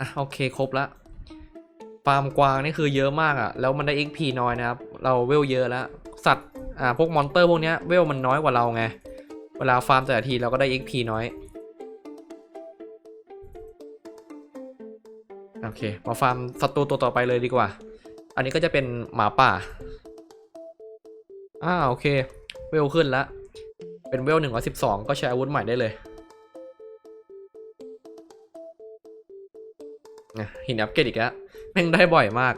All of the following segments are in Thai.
อะโอเคครบละฟาร์มกวางนี่คือเยอะมากอะ่ะ แล้วมันได้ XP น้อยนะครับ เราเวลเยอะแล้ว สัตว์อ่าพวกมอนเตอร์พวกเนี้ยเวลมันน้อยกว่าเราไง เวลาฟาร์มแต่ละทีเราก็ได้ XP น้อย โอเค มาฟาร์มศัตรูตัวต่อไปเลยดีกว่า อันนี้ก็จะเป็นหมาป่า อ่าโอเค เวลขึ้นแล้วเป็นเวลหนึ่งร้อยสิบสองก็ใช้อาวุธใหม่ได้เลย หินอัปเกรดอีกแล้วแม่งได้บ่อยมาก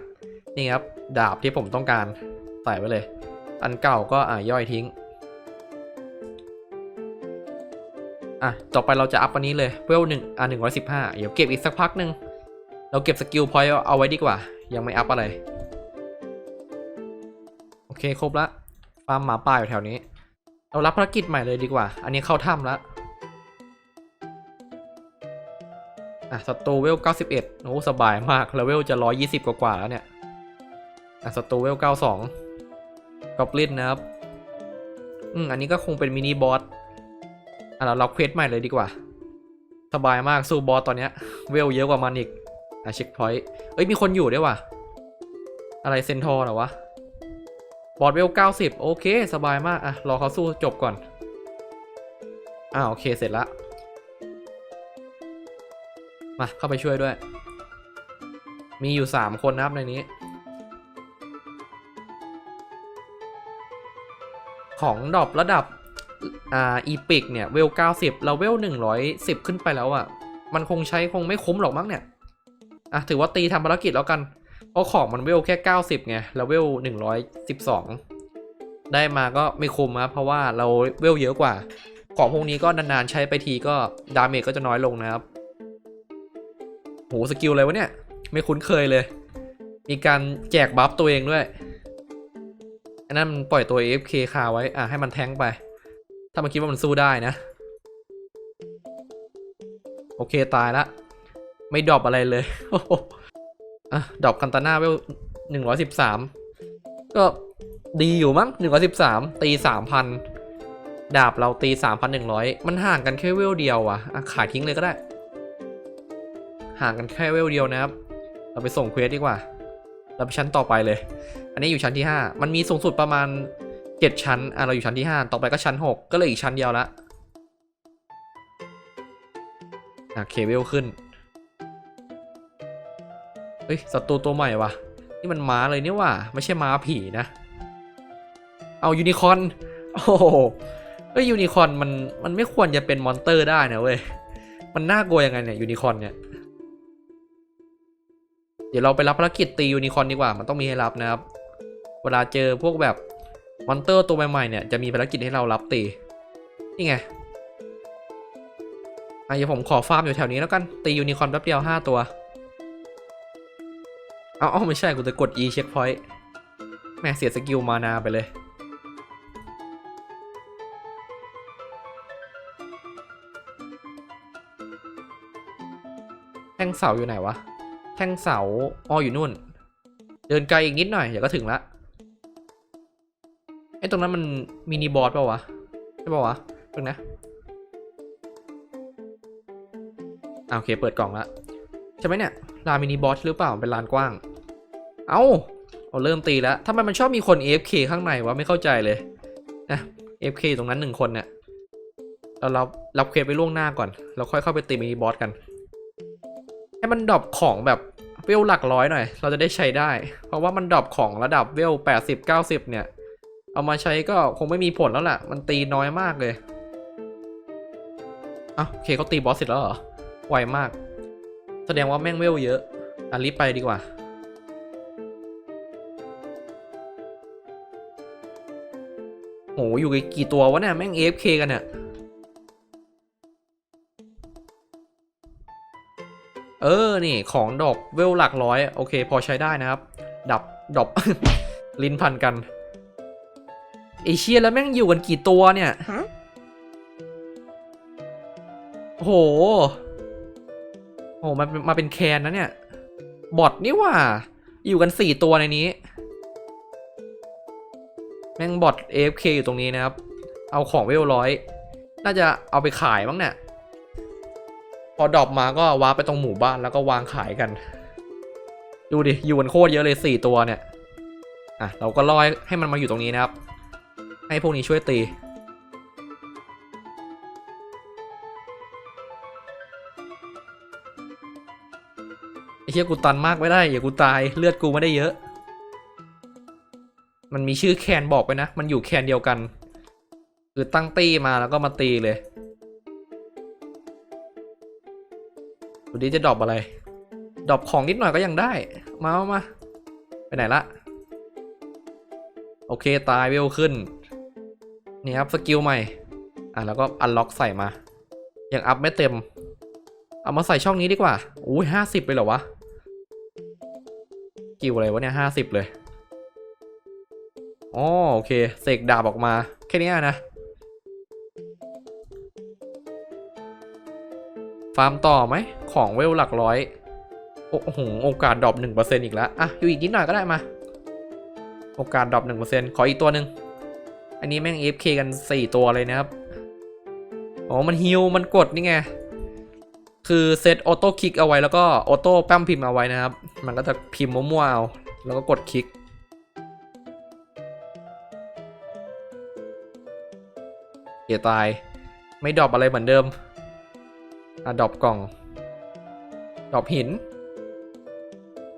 นี่ครับ ดาบที่ผมต้องการใส่ไว้เลย อันเก่าก็อะย่อยทิ้ง อะ ต่อไปเราจะอัพอันนี้เลยเวลหนึ่งอะหนึ่งร้อยสิบห้าเดี๋ยวเก็บอีกสักพักหนึ่งเราเก็บสกิลพอยต์เอาไว้ดีกว่า ยังไม่อัพอะไร โอเคครบละฟาร์มหมาป่าอยู่แถวนี้ เรารับภารกิจใหม่เลยดีกว่า อันนี้เข้าถ้ำแล้ว อะศัตรูเวล 91 โอ้สบายมาก แล้วเวลจะ 120 กว่ากว่าแล้วเนี่ย อะศัตรูเวล 92กอบลินนะครับ อืม อันนี้ก็คงเป็นมินิบอส อะเราเรับเควสใหม่เลยดีกว่า สบายมากสู้บอสตอนเนี้ย เวลเยอะกว่ามันอีก อะเช็คพอยต์ เอ้ยมีคนอยู่ด้วยว่ะ อะไรเซนทอร์เหรอวะ บอสเวล 90 โอเค สบายมาก อะรอเขาสู้จบก่อน อ่าโอเคเสร็จละ มาเข้าไปช่วยด้วย มีอยู่ 3 คนนะครับในนี้ ของดรอประดับอ่าอีพิกเนี่ยเวล 90 เราเวล 110 ขึ้นไปแล้วอะ่ะ มันคงใช้คงไม่คุ้มหรอกมั้งเนี่ย อะถือว่าตีทำภารกิจแล้วกัน เพราะของมันเวลแค่ 90ไงแล้วเวล 112 ได้มาก็ไม่คุ้มนะเพราะว่าเราเวลเยอะกว่า ของพวกนี้ก็นานๆใช้ไปทีก็ดาเมจก็จะน้อยลงนะครับ โหสกิลอะไรวะเนี่ย ไม่คุ้นเคยเลย มีการแจกบัฟตัวเองด้วย อันนั้นมันปล่อยตัว AFK คาไว้ อะให้มันแทงไป ถ้ามันคิดว่ามันสู้ได้นะ โอเคตายละ ไม่ดรอปอะไรเลยอะดรอปคันตาน่าเวลหนึ่งร้อยสิบสามก็ดีอยู่มั้งหนึ่งร้อยสิบสามตีสามพันดาบเราตีสามพันหนึ่งร้อยมันห่างกันแค่เวลเดียวอะอะ ขายทิ้งเลยก็ได้ ห่างกันแค่เวลเดียวนะครับ เราไปส่งเควสดีกว่า เราไปชั้นต่อไปเลย อันนี้อยู่ชั้นที่ห้ามันมีสูงสุดประมาณเจ็ดชั้น อะเราอยู่ชั้นที่ห้าต่อไปก็ชั้นหกก็เลยอีกชั้นเดียวละอะเคเวลขึ้น เฮ้ยศัตรูตัวใหม่วะนี่มันม้าเลยนี่ว่าไม่ใช่ม้าผีนะ เอายูนิคอร์นโอ้โหเอ้ยยูนิคอร์นมันมันไม่ควรจะเป็นมอนเตอร์ได้นะเว้ย มันน่ากลัวยังไงเนี่ยยูนิคอร์นเนี่ย เดี๋ยวเราไปรับภารกิจตียูนิคอร์นดีกว่า มันต้องมีให้รับนะครับ เวลาเจอพวกแบบมอนเตอร์ตัวใหม่ๆเนี่ย จะมีภารกิจให้เรารับตี นี่ไงอะเดี๋ยวผมขอฟาร์มอยู่แถวนี้แล้วกัน ตียูนิคอร์นแป๊บเดียวห้าตัว เอาเอาไม่ใช่ กูจะกด E เช็คพอยต์ แม่เสียสกิลมานาไปเลย แท่งเสาอยู่ไหนวะ แท่งเสาอ๋ออยู่นู่น เดินไกลอีกนิดหน่อยเดี๋ยวก็ถึงละไอ้ตรงนั้นมันมินิบอสเปล่าวะใช่เปล่าวะตรงนะอ่าโอเคเปิดกล่องละใช่ไหมเนี่ยลานมินิบอสหรือเปล่าเป็นลานกว้าง เอา้าเอาเริ่มตีแล้วทำไมมันชอบมีคน AFK ข้างในวะไม่เข้าใจเลยนะ AFK ตรงนั้นหนึ่งคนเนี่ยเราเรับรับเควสไปล่วงหน้าก่อน เราค่อยเข้าไปตีมินิบอสกัน ให้มันดรอปของแบบเวลหลักร้อยหน่อย เราจะได้ใช้ได้ เพราะว่ามันดรอปของระดับเวล80 90 เนี่ย เอามาใช้ก็คงไม่มีผลแล้วล่ะ มันตีน้อยมากเลยอ้าวโอเคเขาตีบอสเสร็จแล้วเหรอ ไวมาก แสดงว่าแม่งเวลเยอะ อะรีบไปดีกว่าโหอยู่กี่ตัววะเนี่ยแม่ง AFK กันเนี่ย เออ นี่ของดอกเวลหลักร้อย โอเค พอใช้ได้นะครับ ดับดอบ ลิ้นพันกันไอเชียแล้วแม่งอยู่กันกี่ตัวเนี่ยฮะโอ้โห โอ้โหมาเป็นมาเป็นแคนนะเนี่ย บอทนี่หว่า อยู่กันสี่ตัวในนี้ แม่งบอท AFK อยู่ตรงนี้นะครับ เอาของเวลร้อย น่าจะเอาไปขายบ้างเนี่ยโอ พอดรอปมาก็วาร์ปไปตรงหมู่บ้านแล้วก็วางขายกัน ดูดิอยู่กันโคตรเยอะเลยสี่ตัวเนี่ยอะเราก็ลอให้ให้มันมาอยู่ตรงนี้นะครับ ให้พวกนี้ช่วยตีไอ้เชี่ยกูตันมากไม่ได้อย่ากูตายเลือดกูไม่ได้เยอะ มันมีชื่อแคนบอกไปนะ มันอยู่แคนเดียวกัน คือตั้งตีมาแล้วก็มาตีเลย ดูดิจะดรอปอะไร ดรอปของนิดหน่อยก็ยังได้ มามามาไปไหนละ โอเคตายเวลขึ้น นี่ครับสกิลใหม่ อะแล้วก็อันล็อกใส่มา ยังอัพไม่เต็ม เอามาใส่ช่องนี้ดีกว่า อุ้ยห้าสิบเลยเหรอวะ กิวอะไรวะเนี่ยห้าสิบเลยอ๋อโอเค เสกดาบออกมา แค่นี้นะามต่อไหม ของเวลหลักร้อย โอ้โห โอกาสดรอปหนึ่งเปอร์เซ็นต์อีกแล้ว อะ อยู่อีกนิดหน่อยก็ได้มา โอกาสดรอปหนึ่งเปอร์เซ็นต์ขออีกตัวหนึ่ง อันนี้แม่ง AFK กันสี่ตัวเลยนะครับ อ๋อ มันฮิว มันกดนี่ไง คือเซตออโต้คลิกเอาไว้แล้วก็ออโต้แป้มพิมพ์เอาไว้นะครับ มันก็จะพิมพ์มั่วๆเอา แล้วก็กดคลิกเกียตาย ไม่ดรอปอะไรเหมือนเดิม อะดอปกล่อง ดอปหิน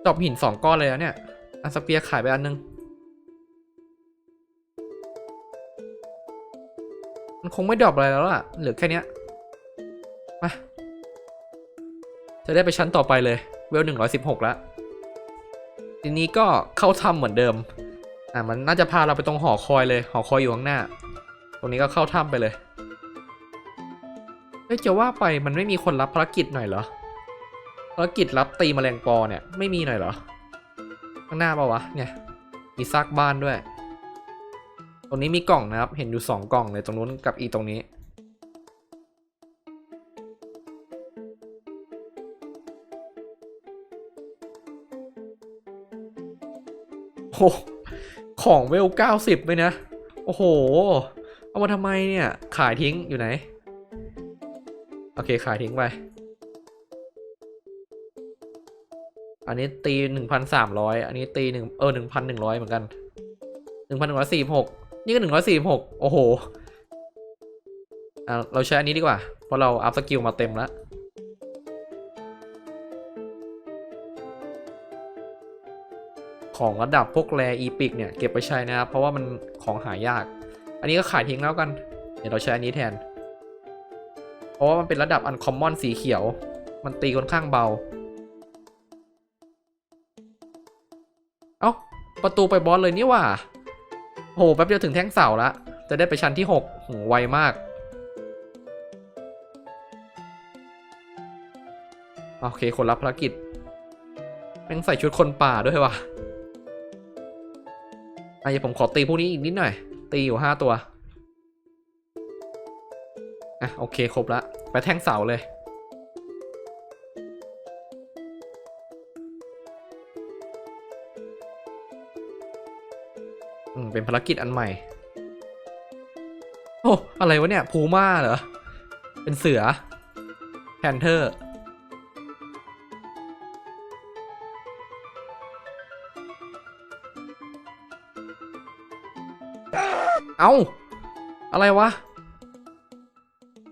ดอปหินสองก้อนเลยนะเนี่ยอันสเปียร์ขายไปอันนึง มันคงไม่ดอปอะไรแล้วล่ะ เหลือแค่เนี้ยมาจะได้ไปชั้นต่อไปเลย เวลหนึ่งร้อยสิบหกแล้ว ทีนี้ก็เข้าถ้ำเหมือนเดิม อะมันน่าจะพาเราไปตรงหอคอยเลย หอคอยอยู่ข้างหน้า ตรงนี้ก็เข้าถ้ำไปเลย เฮ้ยจะว่าไปมันไม่มีคนรับภารกิจหน่อยเหรอภารกิจรับตีแมลงปอเนี่ยไม่มีหน่อยเหรอ ข้างหน้าปะวะเนี่ยมีซากบ้านด้วย ตรงนี้มีกล่องนะครับ เห็นอยู่สองกล่องเลยตรงนู้นกับอีตรงนี้ โอ้ของเวลเก้าสิบเลยนะ โอ้โห เอามาทำไมเนี่ย ขายทิ้งอยู่ไหน โอเคขายทิ้งไป อันนี้ตีหนึ่งพันสามร้อยอันนี้ตีหนึ่งเออหนึ่งพันหนึ่งร้อยเหมือนกันหนึ่งพันหนึ่งร้อยสี่หกนี่ก็หนึ่งร้อยสี่หกโอ้โหอ่าเราใช้อันนี้ดีกว่า เพราะเราอัพสกิลมาเต็มแล้วของระดับพวกแรอีพิกเนี่ย เก็บไปใช้นะครับ เพราะว่ามันของหายาก อันนี้ก็ขายทิ้งแล้วกัน เดี๋ยวเราใช้อันนี้แทน ราะว่ามันเป็นระดับอันคอมมอนสีเขียว มันตีค่อนข้างเบา เอ้า ประตูไปบอสเลยนี่หว่า โห แป๊บเดียวถึงแท่งเสาละ จะได้ไปชั้นที่6โหไวมาก โอเค คนรับภารกิจแม่งใส่ชุดคนป่าด้วยว่ะอะเดี๋ยวผมขอตีพวกนี้อีกนิดหน่อย ตีอยู่ห้าตัว อะ โอเค ครบละ ไปแท่งเสาเลย อืม เป็นภารกิจอันใหม่ โอ้ อะไรวะเนี่ยพูม่าเหรอ เป็นเสือแพนเทอร์เอาอะไรวะ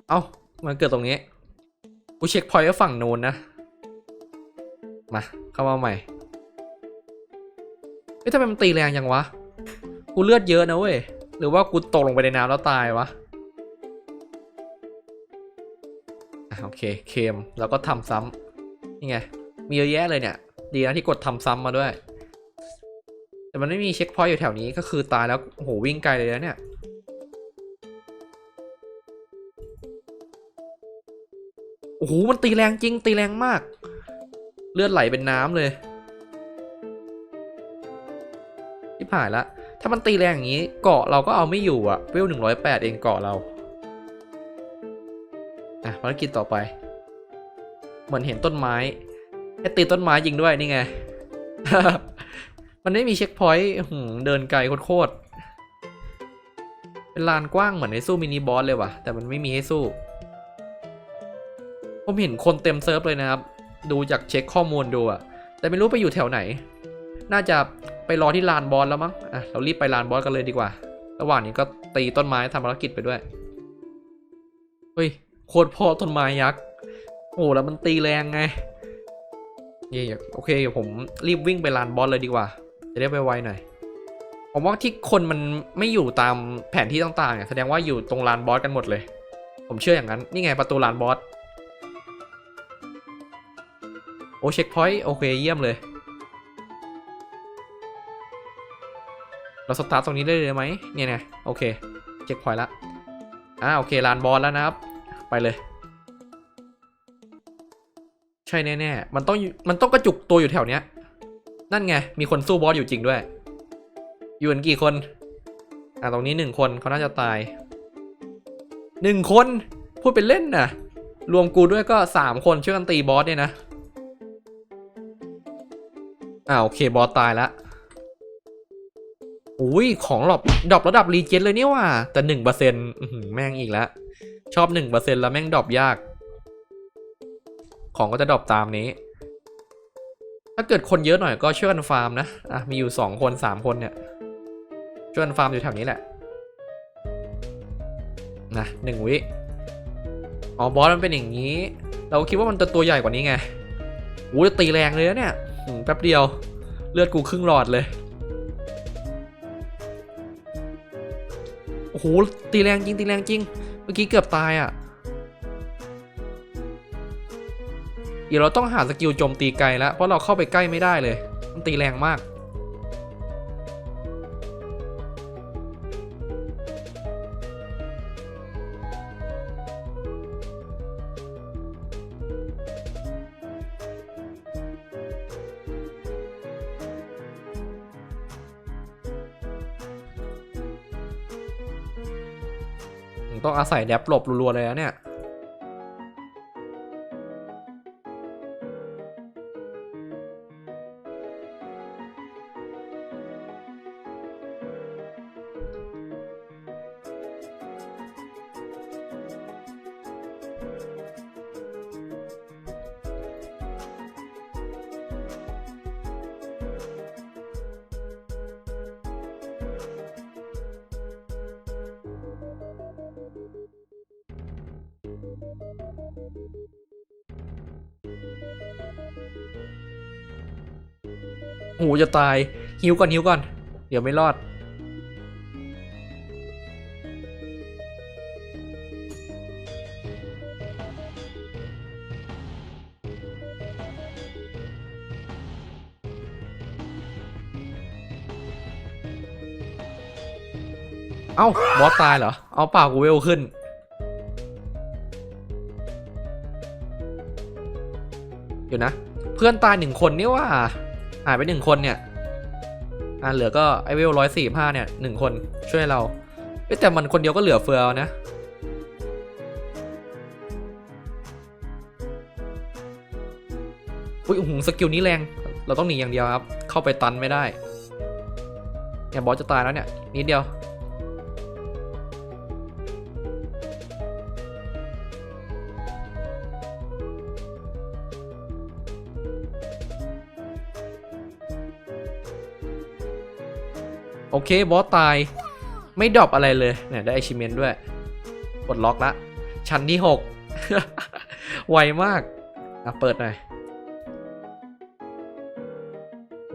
เอา มันเกิดตรงนี้ กูเช็คพอยต์ฝั่งโน้นนะ มา เข้ามาใหม่เฮ้ยทำไมมันตีแรงยังวะ กูเลือดเยอะนะเว้ย หรือว่ากูตกลงไปในน้ำแล้วตายวะอะโอเค เคม แล้วก็ทำซ้ำนี่ไง มีเยอะแยะเลยเนี่ย ดีนะที่กดทำซ้ำมาด้วย แต่มันไม่มีเช็คพอยต์อยู่แถวนี้ก็คือตายแล้ว โอ้โห วิ่งไกลเลยนะเนี่ย โอ้โหมันตีแรงจริง ตีแรงมาก เลือดไหลเป็นน้ำเลยที่ผ่านละ ถ้ามันตีแรงอย่างนี้ เกาะเราก็เอาไม่อยู่อะเวลหนึ่งร้อยแปดเองเกาะเราอะภารกิจต่อไป เหมือนเห็นต้นไม้ให้ตีต้นไม้จริงด้วยนี่ไง มันไม่มีเช็คพอยต์เดินไกลโคตรเป็นลานกว้างเหมือนในสู้มินิบอสเลยว่ะ แต่มันไม่มีให้สู้ ผมเห็นคนเต็มเซิร์ฟเลยนะครับ ดูจากเช็คข้อมูลดูอะแต่ไม่รู้ไปอยู่แถวไหน น่าจะไปรอที่ลานบอสแล้วมั้งอะเรารีบไปลานบอสกันเลยดีกว่า ระหว่างนี้ก็ตีต้นไม้ทำภารกิจไปด้วย เฮ้ยโคตรพ่อต้นไม้ยักษ์โอ้แล้วมันตีแรงไงเย่โอเคเดี๋ยวผมรีบวิ่งไปลานบอสเลยดีกว่า จะได้ไปไวหน่อยผมว่าที่คนมันไม่อยู่ตามแผนที่ต่างๆเนี่ยแสดงว่าอยู่ตรงลานบอสกันหมดเลย ผมเชื่ออย่างนั้น นี่ไงประตูลานบอส โอ้เช็คพอยต์โอเคเยี่ยมเลย เราสตาร์ทตรงนี้ได้เลยไหมเนี่ยนะโอเคเช็คพอยต์ละอ่าโอเคลานบอสแล้วนะครับ ไปเลย ใช่แน่ๆมันต้องมันต้องกระจุกตัวอยู่แถวเนี้ย นั่นไง มีคนสู้บอสอยู่จริงด้วย อยู่กันกี่คนอ่าตรงนี้หนึ่งคนเขาน่าจะตายหนึ่งคนพูดเป็นเล่นนะรวมกูด้วยก็สามคนช่วยกันตีบอสเนี่ยนะ อ่าโอเคบอสตายแล้วอุ้ยของหลบดรอประดับรีเจนเลยนี่ว่า แต่หนึ่งเปอร์เซ็นต์แม่งอีกแล้ว ชอบหนึ่งเปอร์เซ็นต์แล้วแม่งดรอปยาก ของก็จะดรอปตามนี้ ถ้าเกิดคนเยอะหน่อยก็ช่วยกันฟาร์มนะ อะ มีอยู่สองคนสามคนเนี่ย ช่วยกันฟาร์มอยู่แถวนี้แหละ นะหนึ่งวิอ๋อบอสมันเป็นอย่างนี้ เราคิดว่ามันจะตัวใหญ่กว่านี้ไงโอ้ยตีแรงเลยนะเนี่ย แป๊บเดียว เลือดกูครึ่งหลอดเลย โอ้โห ตีแรงจริง ตีแรงจริง เมื่อกี้เกือบตายอะ่ะ เดี๋ยวเราต้องหาสกิลโจมตีไกลแล้ว เพราะเราเข้าไปใกล้ไม่ได้เลย มันตีแรงมาก ต้องอาศัยแดบหลบรัวๆเลยนะเนี่ย หจะตายหิวก่อนหิวก่อน เดี๋ยวไม่รอด เอ้า บอสตายเหรอ เอาเปล่ากูเวลขึ้น เดี๋ยวนะ เพื่อนตายหนึ่งคนนี่ว่าหายไปหนึ่งคนเนี่ย อ่าเหลือก็ไอเวลร้อยสี่ห้าเนี่ยหนึ่งคนช่วยเราแต่มันคนเดียวก็เหลือเฟือนะอุ้ยโอ้โหสกิลนี้แรง เราต้องหนีอย่างเดียวครับ เข้าไปตันไม่ได้เนี่ยบอสจะตายแล้วเนี่ยนิดเดียว เค บอสตาย ไม่ดรอปอะไรเลยเนี่ยได้ achievement ด้วยปลดล็อกละ ชั้นที่ 6 ไวมาก อะ เปิดหน่อย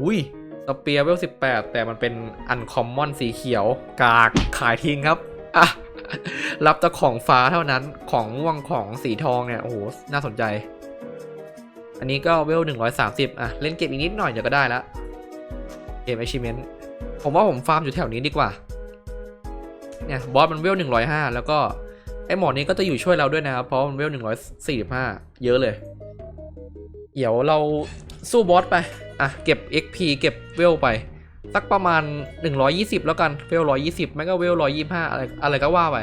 อุ้ยสเปียร์เวล18แต่มันเป็นอันคอมมอนสีเขียว กากขายทิ้งครับ อะ รับแต่ของฟ้าเท่านั้นของม่วงของสีทองเนี่ย โอ้โห น่าสนใจ อันนี้ก็เวล130อะ เล่นเกมอีกนิดหน่อยเดี๋ยวก็ได้ละเกม achievement ผมว่าผมฟาร์มอยู่แถวนี้ดีกว่า เนี่ยบอสมันเวลหนึ่งร้อยห้าแล้วก็ไอหมอนี้ก็จะอยู่ช่วยเราด้วยนะครับเพราะมันเวลหนึ่งร้อยสี่สิบห้าเยอะเลย เดี๋ยวเราสู้บอสไป อะ เก็บ XP เก็บเวลไป สักประมาณ 120 แล้วกัน เวล 120 ไม่ก็เวล 125 อะไรอะไรก็ว่าไป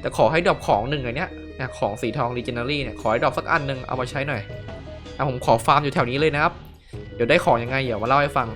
แต่ขอให้ดรอปของหนึ่งไอเนี้ยเนี่ยของสีทอง Legendary เนี่ย ขอให้ดรอปสักอันหนึ่งเอามาใช้หน่อยอะผมขอฟาร์มอยู่แถวนี้เลยนะครับ เดี๋ยวได้ของยังไงเดี๋ยวมาเล่าให้ฟัง